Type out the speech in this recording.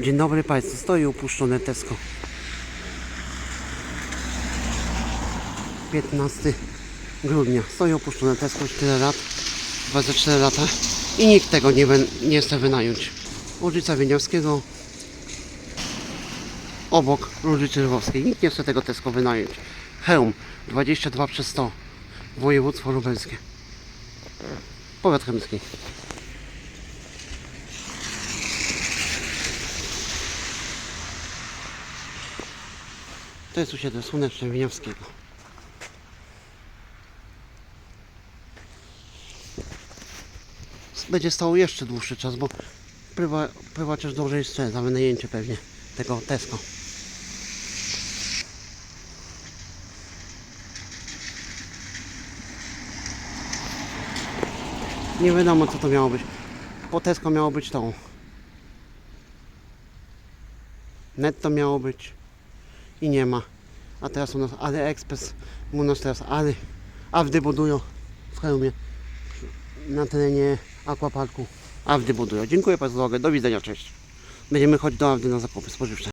Dzień dobry Państwu, stoi upuszczone Tesco. 15 grudnia. Stoi opuszczone Tesco już tyle lat, 24 lata i nikt tego nie, nie chce wynająć. Ulica Wieniawskiego obok Różycy Lwowskiej. Nikt nie chce tego Tesco wynająć. Chełm 22 przez 100 województwo lubelskie. Powiat chemski. To jest osiedle słoneczne Wieniawskiego. Będzie stało jeszcze dłuższy czas, bo prywa, prywaciarz dobrze jest za wynajęcie pewnie tego Tesco. Nie wiadomo co to miało być. Po Tesco miało być tą. Netto miało być i nie ma. A teraz u nas AliExpress, u nas teraz Ali, Awdy budują w hełmie na terenie Aquaparku. Awdy budują. Dziękuję bardzo za uwagę. Do widzenia, cześć. Będziemy chodzić do Awdy na zakupy spożywcze.